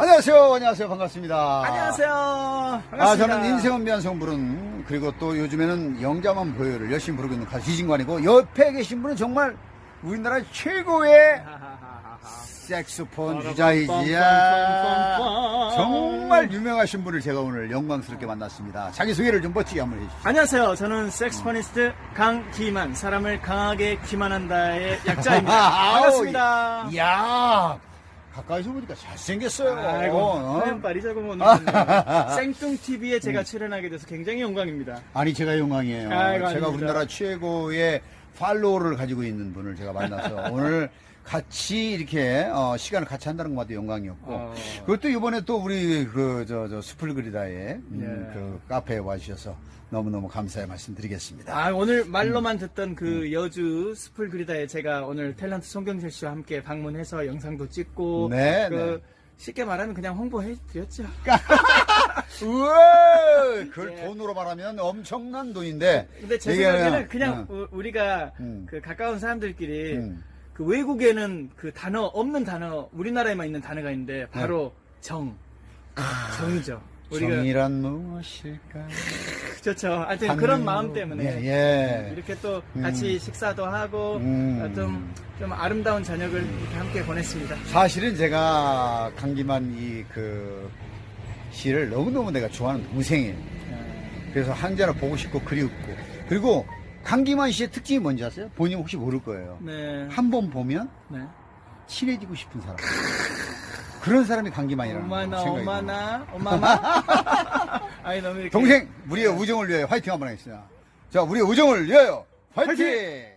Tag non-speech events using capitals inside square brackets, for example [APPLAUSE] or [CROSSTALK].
안녕하세요. 안녕하세요. 반갑습니다. 안녕하세요. 아, 반갑습니다. 저는 인생은 미안성 부른 그리고 또 요즘에는 영자만 보여를 열심히 부르고 있는 가수 이진관이고 옆에 계신 분은 정말 우리나라 최고의 [LAUGHS] 색소폰 주자이지야 정말 유명하신 분을 제가 오늘 영광스럽게 만났습니다. 자기 소개를 좀 멋지게 한번 해주시죠. 안녕하세요. 저는 색스포니스트 강기만, 사람을 강하게 기만한다의 [LAUGHS] 약자입니다. 반갑습니다. 이야 가까이서 보니까 잘생겼어요. 아이고, 어? 빨리 자고 못 오셨네요. 생뚱TV에 제가 출연하게 돼서 굉장히 영광입니다. 아니 제가 영광이에요. 아이고, 제가 아닙니다. 우리나라 최고의 팔로워를 가지고 있는 분을 제가 만나서 [LAUGHS] 오늘 같이 이렇게 어, 시간을 같이 한다는 것만도 영광이었고 어. 그것도 이번에 또 우리 그저저 스플 그리다의 음, 예. 그 카페에 와주셔서 너무너무 감사의 말씀드리겠습니다. 아, 오늘 말로만 듣던 음. 그 여주 스풀 그리다에 제가 오늘 탤런트 송경철 씨와 함께 방문해서 영상도 찍고 네, 그 네. 쉽게 말하면 그냥 홍보해 드렸죠. [LAUGHS] [LAUGHS] 우와! 그걸 예. 돈으로 말하면 엄청난 돈인데. 근데 제 이게 생각에는 그냥 어, 우- 우리가 음. 그 가까운 사람들끼리 음. 그 외국에는 그 단어 없는 단어 우리나라에만 있는 단어가 있는데 바로 정 정이죠. 우리가 네. 정이란 무엇일까? [LAUGHS] 좋죠. 하여튼. 그런 마음 때문에 예, 예. 이렇게 또 같이 식사도 하고 음. 좀, 좀 아름다운 저녁을 이렇게 함께 보냈습니다. 사실은 제가 강기만 이 그 시를 너무너무 내가 좋아하는 동생이에요. 그래서 한자를 보고 싶고 그리웠고. 그리고 강기만 씨의 특징이 뭔지 아세요? 본인 혹시 모를 거예요. 네. 한 번 보면 네. 친해지고 싶은 사람. 그런 사람이 강기만이라는 생각이. [LAUGHS] 아니 너무 이렇게 동생, 우리의 우정을 위하여 화이팅 한번 하겠습니다. 자, 우리의 우정을 위하여 화이팅! 화이팅! 네.